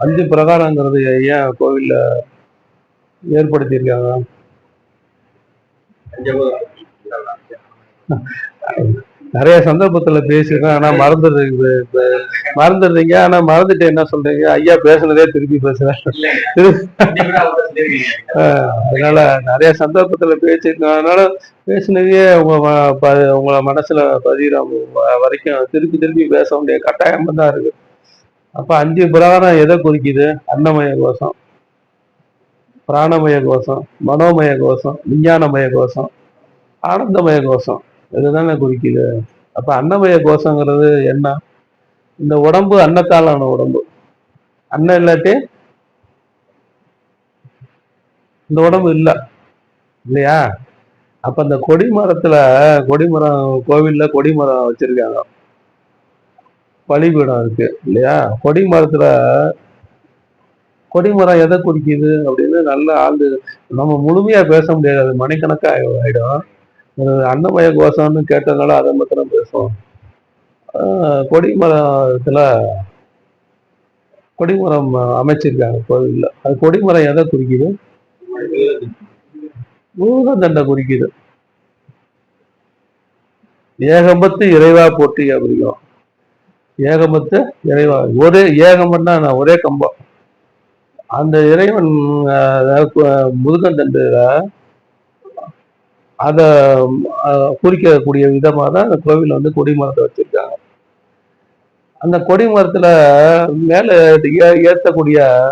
அஞ்சு பிரகாரங்கிறது ஏன் கோவில்ல ஏற்படுத்தியிருக்காங்க நிறைய சந்தர்ப்பத்துல பேசியிருக்கேன். ஆனா மறந்துடுறீங்க மறந்துடுறீங்க. ஆனா மறந்துட்டு என்ன சொல்றீங்க? ஐயா பேசுனதே திருப்பி பேசுறேன். அதனால நிறைய சந்தர்ப்பத்துல பேசியிருக்கேன். அதனால பேசினதே உங்க ம- உங்களை மனசுல பதிகிற வரைக்கும் திருப்பி திருப்பி பேச வேண்டிய கட்டாயம் தான் இருக்கு. அப்ப அஞ்சு பிரகாரம் எதை குறிக்குது? அன்னமய கோஷம் பிராணமய கோஷம் மனோமய கோஷம் விஞ்ஞானமய கோஷம் ஆனந்தமய கோஷம். இதுதானே குறிக்குது? அப்ப அன்னமய கோஷங்கிறது என்ன? இந்த உடம்பு அன்னத்தாலான உடம்பு. அன்னம் இல்லாட்டி இந்த உடம்பு இல்லை. இல்லையா? அப்ப இந்த கொடிமரத்துல கொடிமரம் கோவில்ல கொடிமரம் வச்சிருக்காங்க. பலிபீடம் இருக்கு இல்லையா? கொடிமரத்துல கொடிமரம் எதை குறிக்குது? அப்படின்னு நல்ல ஆழ்ந்து நம்ம முழுமையா பேச முடியாது. அது மணிக்கணக்கா ஆயிடும். அன்னமய கோஷம்னு கேட்டதுனால அதை மாத்திரம் பேசுவோம். ஆஹ் கொடிமரத்துல கொடிமரம் அமைச்சிருக்காங்க கோவிலில். அது கொடிமரம் எதை குறிக்குது? பூதண்டை குறிக்குது. ஏகம்பத்து இறைவா போட்டி அப்படிங்கும் ஏகமத்து இறைவா ஒரே ஏகம்பன்னா நான் ஒரே கம்பம். அந்த இறைவன் ஆஹ், அதை குறிக்கக்கூடிய விதமாக தான் அந்த கோவில் வந்து கொடி மரத்தை வச்சிருக்காங்க. அந்த கொடிமரத்துல மேல ஏ- ஏத்தக்கூடிய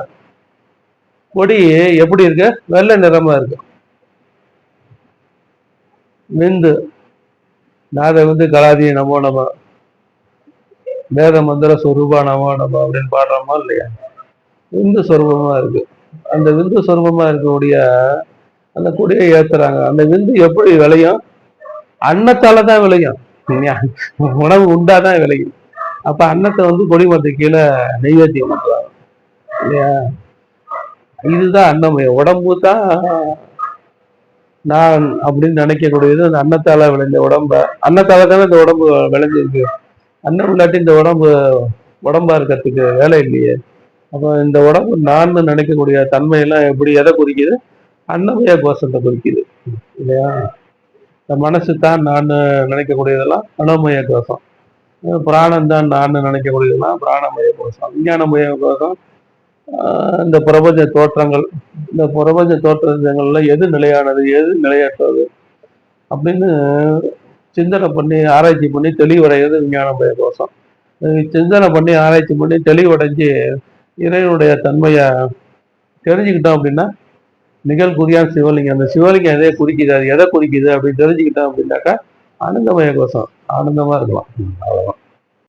கொடி எப்படி இருக்கு? வெள்ளை நிறமா இருக்கு. விந்து. நாத வந்து கலாதி நமோ நம. வேத மந்திர சொரூபா நமோ நம அப்படின்னு பாடுறோமா இல்லையா? விந்து சொரூபமா இருக்கு. அந்த விந்து சொரூபமா இருக்கக்கூடிய அந்த கொடியை ஏத்துறாங்க. அந்த விந்து எப்படி விளையும்? அன்னத்தால தான் விளையும். இல்லையா? உணவு உண்டாதான் விளையும். அப்ப அன்னத்தை வந்து கொடிமரத்துக்கு கீழே நெய்வேத்தியம் பண்றாங்க இல்லையா? இதுதான் அன்னமயம். உடம்பு தான் நான் அப்படின்னு நினைக்கக்கூடியது அந்த அன்னத்தால விளைஞ்ச உடம்ப. அன்னத்தால தானே இந்த உடம்பு விளைஞ்சிருக்கு. அன்னம் இல்லாட்டி இந்த உடம்பு உடம்பா இருக்கிறதுக்கு வேலை இல்லையே. அப்போ இந்த உடம்பு நான் நினைக்கக்கூடிய தன்மையெல்லாம் எப்படி எதை குறிக்குது? அன்னமய கோஷத்தை குறிக்குது. இல்லையா? இந்த மனசு தான் நான் நினைக்கக்கூடியதெல்லாம் மனோமய கோஷம். பிராணம் தான் நான் நினைக்கக்கூடியதெல்லாம் பிராணமய கோஷம். விஞ்ஞானமய கோஷம் இந்த பிரபஞ்ச தோற்றங்கள் இந்த பிரபஞ்ச தோற்றங்கள்ல எது நிலையானது எது நிலையற்றது அப்படின்னு சிந்தனை பண்ணி ஆராய்ச்சி பண்ணி தெளிவடைகிறது விஞ்ஞானமய கோஷம். சிந்தனை பண்ணி ஆராய்ச்சி பண்ணி தெளிவடைஞ்சு இறைவனுடைய தன்மையை தெரிஞ்சுக்கிட்டோம் அப்படின்னா நிகழ்குறியான் சிவலிங்கம். அந்த சிவலிங்கம் எதை குறிக்குது? அது எதை குறிக்குது? அப்படின்னு தெரிஞ்சுக்கிட்டோம் அப்படின்னாக்கா ஆனந்தமய கோஷம் ஆனந்தமா இருக்கலாம். அவ்வளவுதான்.